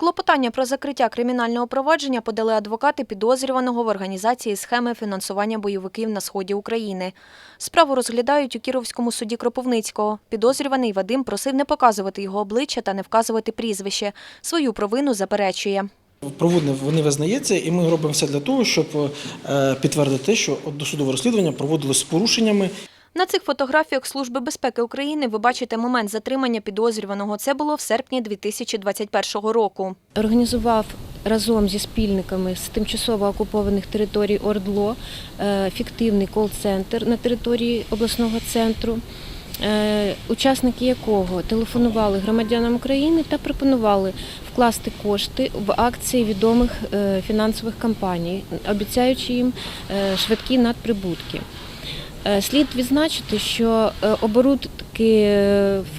Клопотання про закриття кримінального провадження подали адвокати підозрюваного в організації схеми фінансування бойовиків на сході України. Справу розглядають у Кіровському суді Кропивницького. Підозрюваний Вадим просив не показувати його обличчя та не вказувати прізвище. Свою провину заперечує. Проводне вони визнається, і ми робимо все для того, щоб е, підтвердити те, що досудове розслідування проводилось з порушеннями. На цих фотографіях Служби безпеки України ви бачите момент затримання підозрюваного. Це було в серпні 2021 року. організував разом зі спільниками з тимчасово окупованих територій ОРДЛО е, фіктивний кол-центр на території обласного центру, е, учасники якого телефонували громадянам України та пропонували вкласти кошти в акції відомих е, фінансових компаній, обіцяючи їм швидкі надприбутки. Е, Слід відзначити, що е, оборудки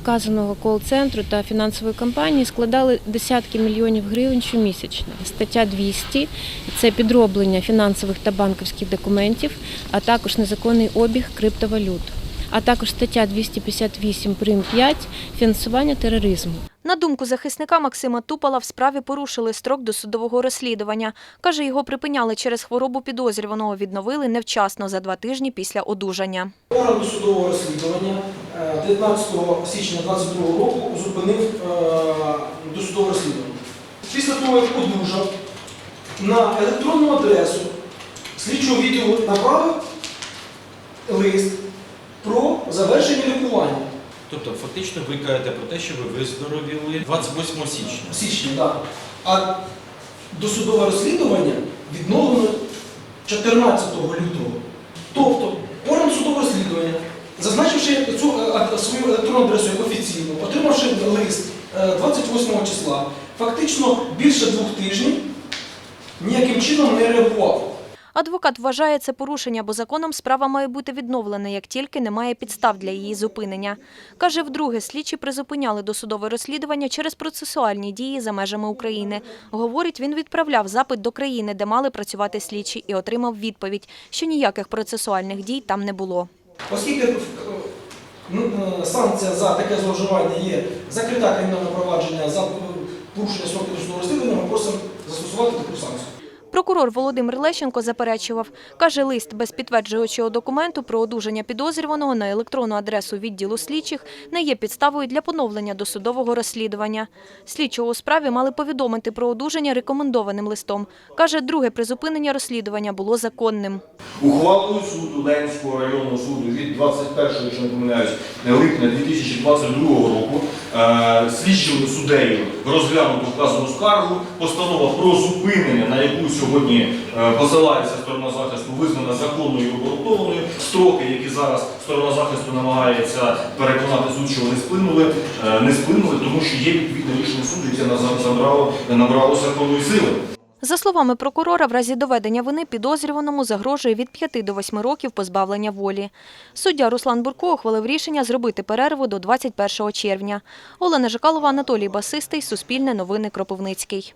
вказаного кол-центру та фінансової компанії складали десятки мільйонів гривень щомісячно. Стаття 200 – це підроблення фінансових та банківських документів, а також незаконний обіг криптовалют. А також стаття 258 прим. 5 – фінансування тероризму. На думку захисника Максима Тупала, в справі порушили строк досудового розслідування. Каже, його припиняли через хворобу підозрюваного, відновили невчасно за два тижні після одужання. Орган досудового розслідування е, 19 січня 2022 року зупинив е, досудове розслідування. Після того, як одужав, на електронну адресу слідчого відділу направив лист про завершення лікування. Тобто, фактично, ви кажете про те, що ви виздоровіли 28 січня. В січні, так. А досудове розслідування відновлено 14 лютого. Тобто, орган судового розслідування, зазначивши цю е, свою електронну адресу як офіційну, отримавши лист е, 28 числа, фактично більше двох тижнів ніяким чином не реагував. Адвокат вважає це порушення, бо законом справа має бути відновлена, як тільки немає підстав для її зупинення. Каже, вдруге, слідчі призупиняли досудове розслідування через процесуальні дії за межами України. Говорить, він відправляв запит до країни, де мали працювати слідчі, і отримав відповідь, що ніяких процесуальних дій там не було. Оскільки ну, е, санкція за таке зловживання є закриття кримінального провадження за е, порушення досудового розслідування, ми просимо застосувати таку санкцію. Прокурор Володимир Лещенко заперечував. Каже, лист без підтверджуючого документу про одужання підозрюваного на електронну адресу відділу слідчих не є підставою для поновлення досудового розслідування. Слідчого у справі мали повідомити про одужання рекомендованим листом. Каже, друге призупинення розслідування було законним. Ухвалою суду Ленського районного суду від 21, якщо не помиляюсь, липня 2022 року е, слідчим суддею розглянуто вказану скаргу, постанова про зупинення, на яку сьогодні е, посилається сторона захисту, визнана законною і обґрунтованою. Строки, які зараз сторона захисту намагається переконати суд, що вони сплинули, е, не сплинули, тому що є відповідне рішення суду, яке забрало, набрало законної сили. За словами прокурора, в разі доведення вини підозрюваному загрожує від 5 до 8 років позбавлення волі. Суддя Руслан Бурко ухвалив рішення зробити перерву до 21 червня. Олена Жикалова, Анатолій Басистий, Суспільне новини Кропивницький.